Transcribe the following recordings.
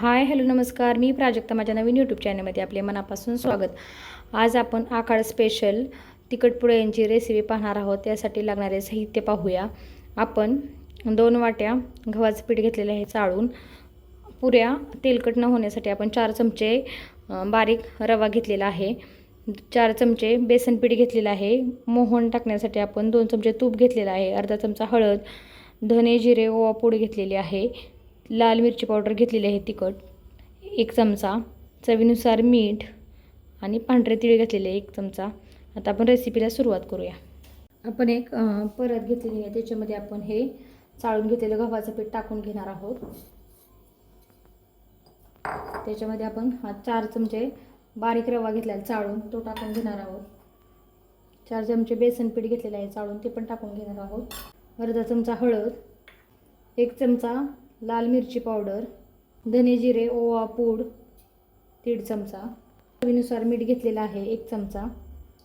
Hi hello नमस्कार. मी प्राजक्ता माझ्या नवीन YouTube चॅनलमध्ये आपले मनापासून स्वागत. आज आपण आकाळ स्पेशल तिखट पुड्यांची रेसिपी पाहणार आहोत. त्यासाठी लागणारे साहित्य पाहूया. आपण दोन वाट्या गव्हाचं पीठ घेतलेलं आहे चाळून. पुऱ्या तेलकट न होण्यासाठी आपण चार चमचे बारीक रवा घेतलेला आहे. चार चमचे बेसन पीठ घेतलेलं आहे. मोहन टाकण्यासाठी आपण दोन चमचे तूप घेतलेलं आहे. अर्धा चमचा हळद धने जिरे ओवा पूड घेतलेली आहे. लाल मिरची पावडर घेतलेली आहे तिखट एक चमचा चवीनुसार मीठ आणि पांढरे तिळ घेतलेले एक चमचा. आता आपण रेसिपीला सुरुवात करूया. आपण एक परत घेतलेली आहे. त्याच्यामध्ये आपण हे चाळून घेतलेलं गव्हाचं पीठ टाकून घेणार आहोत. त्याच्यामध्ये आपण हा चार चमचे बारीक रवा घेतलेला चाळून तो टाकून घेणार आहोत. चार चमचे बेसन पीठ घेतलेलं आहे चाळून ते पण टाकून घेणार आहोत. अर्धा चमचा हळद एक चमचा लाल मिरची पावडर धने जिरे ओवा पूड दीड चमचा. चवीनुसार मीठ घेतलेलं आहे एक चमचा.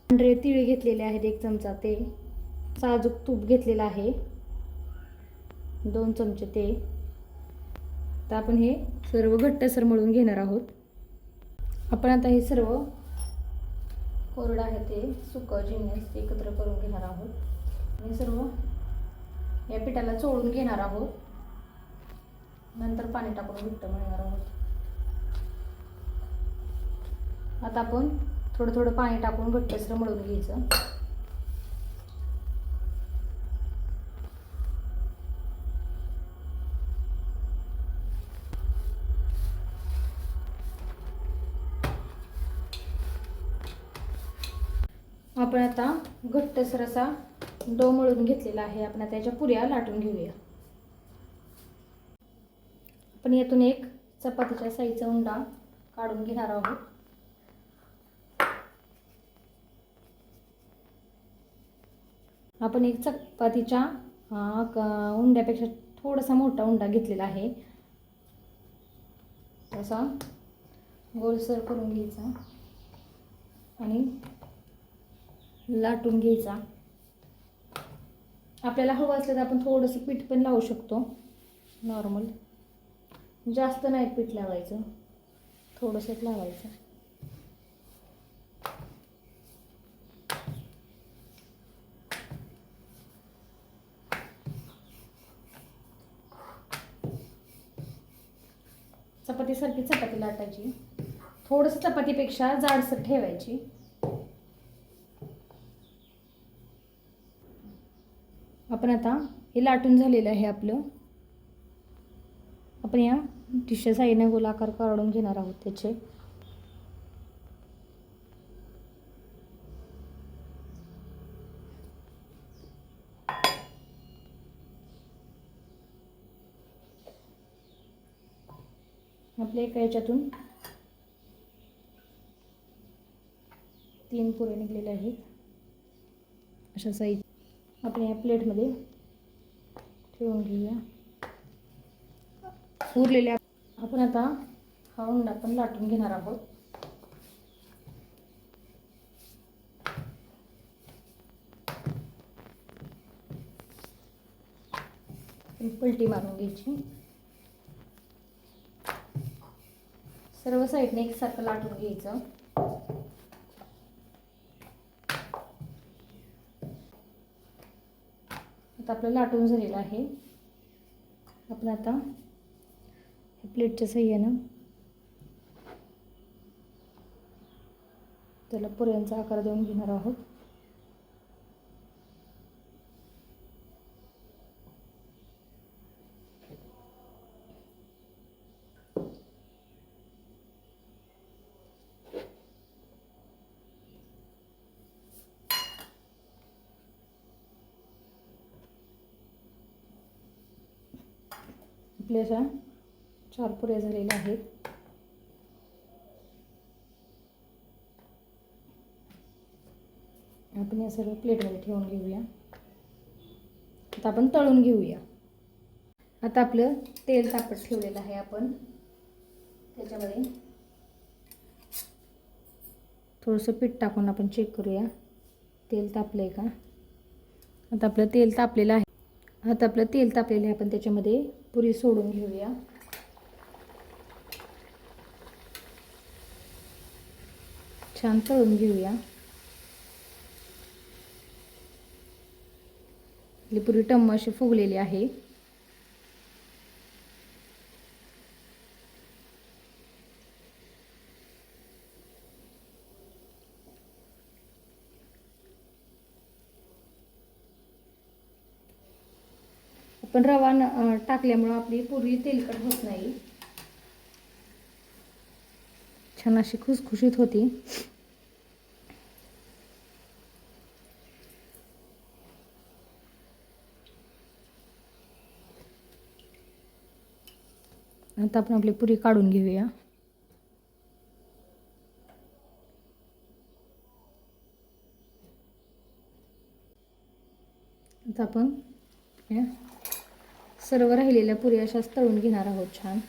पांढरे तीळ घेतलेले आहेत एक चमचा ते. साजूक तूप घेतलेलं आहे दोन चमचे ते. तर आपण हे सर्व घट्टसर मळून घेणार आहोत. आपण आता हे सर्व कोरडं आहे ते सुकं जिन्नस ते एकत्र करून घेणार आहोत. हे सर्व या पिठाला चोळून घेणार आहोत. नंतर पाणी टाकून घट्ट मळणार आहोत. आता आपण थोडं थोडं पाणी टाकून घट्टसर मळून घ्यायचं. आपण आता घट्टसर असा डो मळून घेतलेला आहे. आपण आता याच्या पुऱ्या लाटून घेऊया. आपण यातून एक चपातीच्या साईजचा उंडा काढून घेणार आहोत. आपण एक चपातीच्या उंड्यापेक्षा थोडासा मोठा उंडा घेतलेला आहे. असा गोलसर करून घ्यायचा आणि लाटून घ्यायचा. आपल्याला हवं असलं तर आपण थोडंसं पीठ पण लावू शकतो नॉर्मल. जास्त नाही पीठ लावायचं. थोडंसंच लावायचं. चपातीसारखी चपाती लाटायची. थोडंसं चपातीपेक्षा जाडसर ठेवायची. आपण आता हे लाटून झालेलं आहे आपलं. आपण या डिशच्या साईने गोलाकार काढून घेणार आहोत त्याचे. आपल्या एका याच्यातून तीन पुरे निघलेले आहेत. अशा साईज आपण या प्लेटमध्ये ठेवून घेऊया. उरलेल्या आपण आता हा उंडा पण लाटून घेणार आहोत. पलटी मारून घ्यायची. सर्व साईडने एकसारखं लाटून घ्यायचं. आता आपलं लाटून झालेलं आहे. आपण आता प्लेटच्या ना त्याला पुऱ्यांचा आकार देऊन घेणार आहोत. आपल्या अशा चार पुऱ्या झालेल्या आहेत. आपण या सर्व प्लेटमध्ये ठेवून घेऊया. आता आपण तळून घेऊया. आता आपलं तेल तापत ठेवलेलं आहे आपण. त्याच्यामध्ये थोडंसं पीठ टाकून आपण चेक करूया. तेल तापलं आहे का? आता आपलं तेल तापलेलं आहे. आता आपलं तेल तापलेलं आहे आपण त्याच्यामध्ये पुरी सोडून घेऊया. छान तळून घेऊया आपली पुरी टम्म अशी फुगलेली आहे आपण रवा टाकल्यामुळं आपली पुरी तेलकट होत नाही छान अशी खुसखुशीत होती. आता आपण आपली पुरी काढून घेऊया. आता आपण या सर्व राहिलेल्या पुरी अशाच तळून घेणार आहोत छान.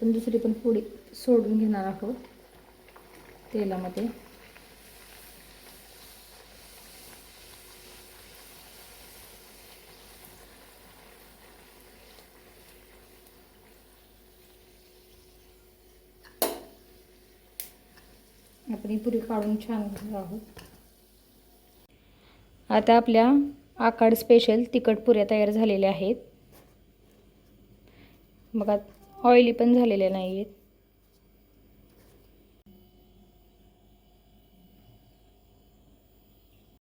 आपण दुसरी पण पुडी सोडून घेणार आहोत तेलामध्ये. आपण ही पुरी काढून छान घेणार आहोत. आता आपल्या आकाड स्पेशल तिखट पुऱ्या तयार झालेल्या आहेत. बघा ऑइली पण झालेल्या नाही आहेत